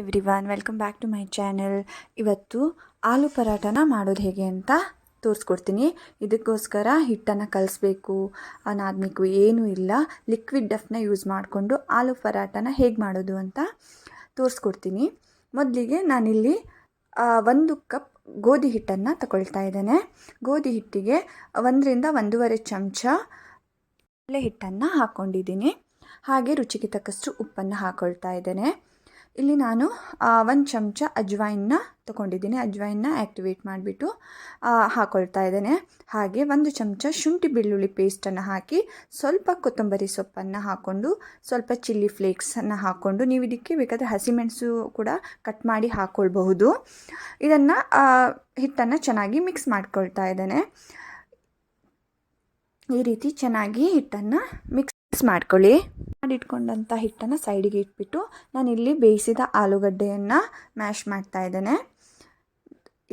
Everyone welcome back to my channel ಇವತ್ತು ಆಲೂ ಪರಾಟನ ಮಾಡೋದು ಹೇಗೆ ಅಂತ ತೋರಿಸ್ಕೊಡ್ತೀನಿ. ಇದಕ್ಕೋಸ್ಕರ ಹಿಟ್ಟನ್ನು ಕಲಿಸ್ಬೇಕು. ಅನಾದ್ಮಿಕು ಏನೂ ಇಲ್ಲ. ಲಿಕ್ವಿಡ್ ಡಫ್ನ ಯೂಸ್ ಮಾಡಿಕೊಂಡು ಆಲೂ ಪರಾಟನ ಹೇಗೆ ಮಾಡೋದು ಅಂತ ತೋರಿಸ್ಕೊಡ್ತೀನಿ. ಮೊದಲಿಗೆ ನಾನಿಲ್ಲಿ ಒಂದು ಕಪ್ ಗೋಧಿ ಹಿಟ್ಟನ್ನು ತಗೊಳ್ತಾ ಇದ್ದೇನೆ. ಗೋಧಿ ಹಿಟ್ಟಿಗೆ ಒಂದರಿಂದ ಒಂದೂವರೆ ಚಮಚ ಹಿಟ್ಟನ್ನು ಹಾಕ್ಕೊಂಡಿದ್ದೀನಿ ಹಾಗೆ ರುಚಿಗೆ ತಕ್ಕಷ್ಟು ಉಪ್ಪನ್ನು ಹಾಕ್ಕೊಳ್ತಾ ಇದ್ದೇನೆ. ಇಲ್ಲಿ ನಾನು ಒಂದು ಚಮಚ ಅಜ್ವಾಯಿನ್ನ ತೊಗೊಂಡಿದ್ದೀನಿ. ಅಜ್ವಾಯಿನ್ನ ಆ್ಯಕ್ಟಿವೇಟ್ ಮಾಡಿಬಿಟ್ಟು ಹಾಕ್ಕೊಳ್ತಾ ಇದ್ದೇನೆ. ಹಾಗೆ ಒಂದು ಚಮಚ ಶುಂಠಿ ಬೆಳ್ಳುಳ್ಳಿ ಪೇಸ್ಟನ್ನು ಹಾಕಿ, ಸ್ವಲ್ಪ ಕೊತ್ತಂಬರಿ ಸೊಪ್ಪನ್ನು ಹಾಕ್ಕೊಂಡು ಸ್ವಲ್ಪ ಚಿಲ್ಲಿ ಫ್ಲೇಕ್ಸನ್ನು ಹಾಕ್ಕೊಂಡು ನೀವು ಇದಕ್ಕೆ ಬೇಕಾದರೆ ಹಸಿಮೆಣಸು ಕೂಡ ಕಟ್ ಮಾಡಿ ಹಾಕ್ಕೊಳ್ಬಹುದು ಇದನ್ನು ಹಿಟ್ಟನ್ನು ಚೆನ್ನಾಗಿ ಮಿಕ್ಸ್ ಮಾಡ್ಕೊಳ್ತಾ ಇದ್ದೇನೆ. ಈ ರೀತಿ ಚೆನ್ನಾಗಿ ಹಿಟ್ಟನ್ನು ಮಿಕ್ಸ್ ಮಾಡ್ಕೊಳ್ಳಿ. ಮಾಡಿಟ್ಕೊಂಡಂಥ ಹಿಟ್ಟನ್ನು ಸೈಡಿಗೆ ಇಟ್ಬಿಟ್ಟು ನಾನಿಲ್ಲಿ ಬೇಯಿಸಿದ ಆಲೂಗಡ್ಡೆಯನ್ನು ಮ್ಯಾಶ್ ಮಾಡ್ತಾ ಇದ್ದೇನೆ.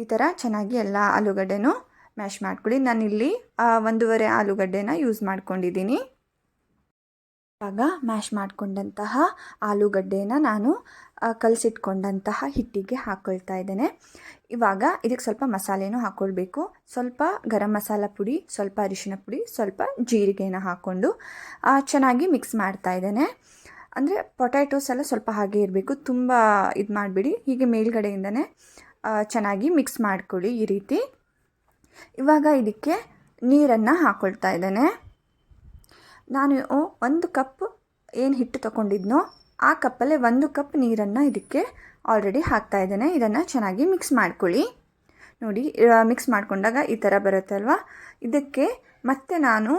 ಈ ಥರ ಚೆನ್ನಾಗಿ ಎಲ್ಲ ಆಲೂಗಡ್ಡೆನೂ ಮ್ಯಾಶ್ ಮಾಡ್ಕೊಳ್ಳಿ. ನಾನಿಲ್ಲಿ ಒಂದೂವರೆ ಆಲೂಗಡ್ಡೆನ ಯೂಸ್ ಮಾಡ್ಕೊಂಡಿದ್ದೀನಿ. ಇವಾಗ ಮ್ಯಾಶ್ ಮಾಡಿಕೊಂಡಂತಹ ಆಲೂಗಡ್ಡೆನ ನಾನು ಕಲಸಿಟ್ಕೊಂಡಂತಹ ಹಿಟ್ಟಿಗೆ ಹಾಕ್ಕೊಳ್ತಾ ಇದ್ದೇನೆ. ಇವಾಗ ಇದಕ್ಕೆ ಸ್ವಲ್ಪ ಮಸಾಲೆನೂ ಹಾಕ್ಕೊಳ್ಬೇಕು ಸ್ವಲ್ಪ ಗರಂ ಮಸಾಲ ಪುಡಿ, ಸ್ವಲ್ಪ ಅರಿಶಿನ ಪುಡಿ, ಸ್ವಲ್ಪ ಜೀರಿಗೆನ ಹಾಕ್ಕೊಂಡು ಚೆನ್ನಾಗಿ ಮಿಕ್ಸ್ ಮಾಡ್ತಾ ಇದ್ದೇನೆ. ಅಂದರೆ ಪೊಟ್ಯಾಟೋಸ್ ಎಲ್ಲ ಸ್ವಲ್ಪ ಹಾಗೆ ಇರಬೇಕು. ತುಂಬ ಇದು ಮಾಡಿಬಿಡಿ. ಹೀಗೆ ಮೇಲ್ಗಡೆಯಿಂದನೇ ಚೆನ್ನಾಗಿ ಮಿಕ್ಸ್ ಮಾಡಿಕೊಳ್ಳಿ ಈ ರೀತಿ. ಇವಾಗ ಇದಕ್ಕೆ ನೀರನ್ನು ಹಾಕ್ಕೊಳ್ತಾ ಇದ್ದೇನೆ. ನಾನು ಒಂದು ಕಪ್ ಏನು ಹಿಟ್ಟು ತಗೊಂಡಿದ್ನೋ, ಆ ಕಪ್ಪಲ್ಲೇ ಒಂದು ಕಪ್ ನೀರನ್ನು ಇದಕ್ಕೆ ಆಲ್ರೆಡಿ ಹಾಕ್ತಾ ಇದ್ದೇನೆ. ಇದನ್ನು ಚೆನ್ನಾಗಿ ಮಿಕ್ಸ್ ಮಾಡ್ಕೊಳ್ಳಿ. ನೋಡಿ ಮಿಕ್ಸ್ ಮಾಡಿಕೊಂಡಾಗ ಈ ಥರ ಬರುತ್ತಲ್ವ ಇದಕ್ಕೆ ಮತ್ತೆ ನಾನು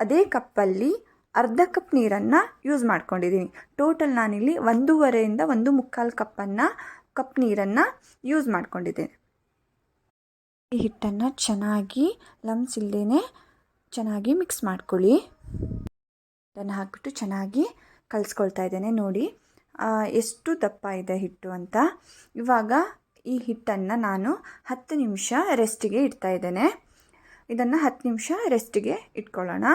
ಅದೇ ಕಪ್ಪಲ್ಲಿ ಅರ್ಧ ಕಪ್ ನೀರನ್ನು ಯೂಸ್ ಮಾಡ್ಕೊಂಡಿದ್ದೀನಿ. ಟೋಟಲ್ ನಾನಿಲ್ಲಿ ಒಂದೂವರೆಯಿಂದ ಒಂದು ಮುಕ್ಕಾಲು ಕಪ್ಪನ್ನು, ಕಪ್ ನೀರನ್ನು ಯೂಸ್ ಮಾಡ್ಕೊಂಡಿದ್ದೇನೆ. ಈ ಹಿಟ್ಟನ್ನು ಚೆನ್ನಾಗಿ ಲಮ್ಸ್ ಇಲ್ಲದೇ ಚೆನ್ನಾಗಿ ಮಿಕ್ಸ್ ಮಾಡ್ಕೊಳ್ಳಿ. ಅದನ್ನು ಹಾಕಿಬಿಟ್ಟು ಚೆನ್ನಾಗಿ ಕಲಿಸ್ಕೊಳ್ತಾ ಇದ್ದೇನೆ, ನೋಡಿ. ಎಷ್ಟು ದಪ್ಪ ಇದೆ ಹಿಟ್ಟು ಅಂತ. ಇವಾಗ ಈ ಹಿಟ್ಟನ್ನು ನಾನು ಹತ್ತು ನಿಮಿಷ ರೆಸ್ಟಿಗೆ ಇಡ್ತಾ ಇದ್ದೇನೆ. ಇದನ್ನು ಹತ್ತು ನಿಮಿಷ ರೆಸ್ಟಿಗೆ ಇಟ್ಕೊಳ್ಳೋಣ.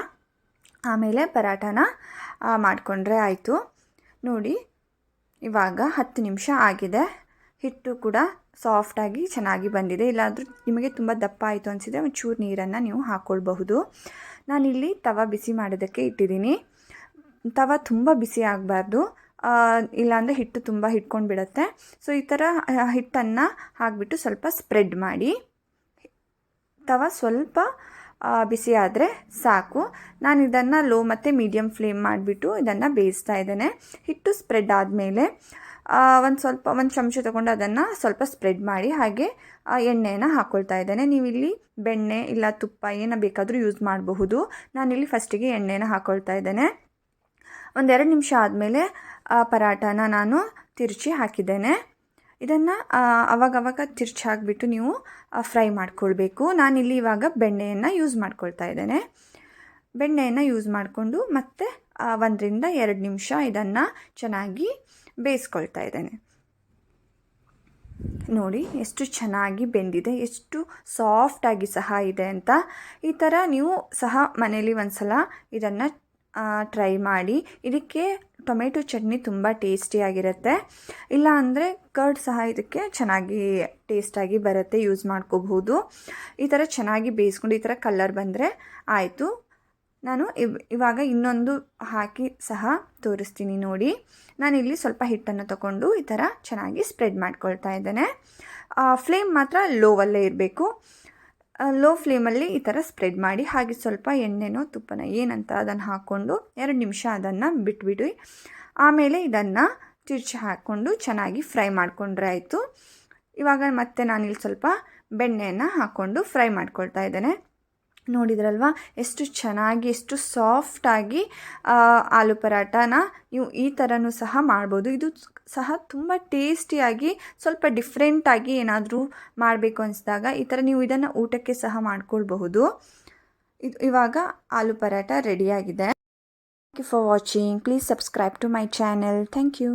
ಆಮೇಲೆ ಪರಾಠನ ಮಾಡಿಕೊಂಡ್ರೆ ಆಯಿತು. ನೋಡಿ, ಇವಾಗ ಹತ್ತು ನಿಮಿಷ ಆಗಿದೆ. ಹಿಟ್ಟು ಕೂಡ ಸಾಫ್ಟಾಗಿ ಚೆನ್ನಾಗಿ ಬಂದಿದೆ. ಇಲ್ಲಾದರೂ ನಿಮಗೆ ತುಂಬ ದಪ್ಪ ಆಯಿತು ಅನಿಸಿದರೆ ಒಂಚೂರು ನೀರನ್ನು ನೀವು ಹಾಕ್ಕೊಳ್ಬಹುದು ನಾನಿಲ್ಲಿ ತವ ಬಿಸಿ ಮಾಡೋದಕ್ಕೆ ಇಟ್ಟಿದ್ದೀನಿ. ತವ ತುಂಬ ಬಿಸಿ ಆಗಬಾರ್ದು. ಇಲ್ಲಾಂದರೆ ಹಿಟ್ಟು ತುಂಬ ಹಿಟ್ಕೊಂಡು ಬಿಡುತ್ತೆ. ಸೊ ಈ ಥರ ಹಿಟ್ಟನ್ನು ಹಾಕಿಬಿಟ್ಟು ಸ್ವಲ್ಪ ಸ್ಪ್ರೆಡ್ ಮಾಡಿ. ತವ ಸ್ವಲ್ಪ ಬಿಸಿ ಆದರೆ ಸಾಕು. ನಾನು ಇದನ್ನು ಲೋ ಮತ್ತು ಮೀಡಿಯಮ್ ಫ್ಲೇಮ್ ಮಾಡಿಬಿಟ್ಟು ಇದನ್ನು ಬೇಯಿಸ್ತಾ ಇದ್ದೇನೆ. ಹಿಟ್ಟು ಸ್ಪ್ರೆಡ್ ಆದಮೇಲೆ ಒಂದು ಸ್ವಲ್ಪ, ಒಂದು ಚಮಚ ತೊಗೊಂಡು ಅದನ್ನು ಸ್ವಲ್ಪ ಸ್ಪ್ರೆಡ್ ಮಾಡಿ ಹಾಗೆ ಎಣ್ಣೆಯನ್ನು ಹಾಕ್ಕೊಳ್ತಾ ಇದ್ದೇನೆ. ನೀವು ಇಲ್ಲಿ ಬೆಣ್ಣೆ ಇಲ್ಲ ತುಪ್ಪ ಏನೋ ಬೇಕಾದರೂ ಯೂಸ್ ಮಾಡಬಹುದು. ನಾನಿಲ್ಲಿ ಫಸ್ಟಿಗೆ ಎಣ್ಣೆನ ಹಾಕ್ಕೊಳ್ತಾ ಇದ್ದೇನೆ. ಒಂದೆರಡು ನಿಮಿಷ ಆದಮೇಲೆ ಆ ಪರಾಟನ ನಾನು ತಿರುಚಿ ಹಾಕಿದ್ದೇನೆ. ಇದನ್ನು ಅವಾಗವಾಗ ತಿರ್ಚಿ ಹಾಕಿಬಿಟ್ಟು ನೀವು ಫ್ರೈ ಮಾಡ್ಕೊಳ್ಬೇಕು. ನಾನಿಲ್ಲಿ ಇವಾಗ ಬೆಣ್ಣೆಯನ್ನು ಯೂಸ್ ಮಾಡ್ಕೊಳ್ತಾ ಇದ್ದೇನೆ. ಬೆಣ್ಣೆಯನ್ನು ಯೂಸ್ ಮಾಡಿಕೊಂಡು ಮತ್ತೆ ಒಂದರಿಂದ ಎರಡು ನಿಮಿಷ ಇದನ್ನು ಚೆನ್ನಾಗಿ ಬೇಯಿಸ್ಕೊಳ್ತಾ ಇದ್ದೇನೆ. ನೋಡಿ, ಎಷ್ಟು ಚೆನ್ನಾಗಿ ಬೆಂದಿದೆ, ಎಷ್ಟು ಸಾಫ್ಟಾಗಿ ಸಹ ಇದೆ ಅಂತ. ಈ ಥರ ನೀವು ಸಹ ಮನೇಲಿ ಒಂದ್ಸಲ ಇದನ್ನು ಟ್ರೈ ಮಾಡಿ. ಇದಕ್ಕೆ ಟೊಮೆಟೊ ಚಟ್ನಿ ತುಂಬ ಟೇಸ್ಟಿಯಾಗಿರುತ್ತೆ ಇಲ್ಲ ಅಂದರೆ ಕರ್ಡ್ ಸಹ ಇದಕ್ಕೆ ಚೆನ್ನಾಗಿ ಟೇಸ್ಟಾಗಿ ಬರುತ್ತೆ ಯೂಸ್ ಮಾಡ್ಕೋಬಹುದು. ಈ ಥರ ಚೆನ್ನಾಗಿ ಬೇಯಿಸ್ಕೊಂಡು ಈ ಥರ ಕಲರ್ ಬಂದರೆ ಆಯಿತು. ನಾನು ಇವ್, ಇವಾಗ ಇನ್ನೊಂದು ಹಾಕಿ ಸಹ ತೋರಿಸ್ತೀನಿ ನೋಡಿ. ನಾನು ಇಲ್ಲಿ ಸ್ವಲ್ಪ ಹಿಟ್ಟನ್ನು ತಗೊಂಡು ಈ ಥರ ಚೆನ್ನಾಗಿ ಸ್ಪ್ರೆಡ್ ಮಾಡ್ಕೊಳ್ತಾ ಇದ್ದೇನೆ. ಫ್ಲೇಮ್ ಮಾತ್ರ ಲೋವಲ್ಲೇ ಇರಬೇಕು. ಲೋ ಫ್ಲೇಮಲ್ಲಿ ಈ ಥರ ಸ್ಪ್ರೆಡ್ ಮಾಡಿ, ಹಾಗೆ ಸ್ವಲ್ಪ ಎಣ್ಣೆನೋ, ತುಪ್ಪನ ಏನಂತ ಅದನ್ನು ಹಾಕ್ಕೊಂಡು ಎರಡು ನಿಮಿಷ ಅದನ್ನು ಬಿಟ್ಬಿಡಿ. ಆಮೇಲೆ ಇದನ್ನು ತಿರ್ಚಿ ಹಾಕ್ಕೊಂಡು ಚೆನ್ನಾಗಿ ಫ್ರೈ ಮಾಡಿಕೊಂಡ್ರೆ ಆಯಿತು. ಇವಾಗ ಮತ್ತೆ ನಾನಿಲ್ಲಿ ಸ್ವಲ್ಪ ಬೆಣ್ಣೆಯನ್ನು ಹಾಕ್ಕೊಂಡು ಫ್ರೈ ಮಾಡ್ಕೊಳ್ತಾ ಇದ್ದೇನೆ. ನೋಡಿದ್ರಲ್ವಾ? ಎಷ್ಟು ಚೆನ್ನಾಗಿ, ಎಷ್ಟು ಸಾಫ್ಟಾಗಿ ಆಲೂ ಪರಾಟನ ನೀವು ಈ ಥರನೂ ಸಹ ಮಾಡ್ಬೋದು. ಇದು ಸಹ ತುಂಬ ಟೇಸ್ಟಿಯಾಗಿ ಸ್ವಲ್ಪ ಡಿಫ್ರೆಂಟಾಗಿ ಏನಾದರೂ ಮಾಡಬೇಕು ಅನಿಸಿದಾಗ ಈ ಥರ ನೀವು ಇದನ್ನು ಊಟಕ್ಕೆ ಸಹ ಮಾಡ್ಕೊಳ್ಬಹುದು. ಇದು ಇವಾಗ ಆಲೂ ಪರಾಟ ರೆಡಿಯಾಗಿದೆ thank you for watching please subscribe to my channel thank you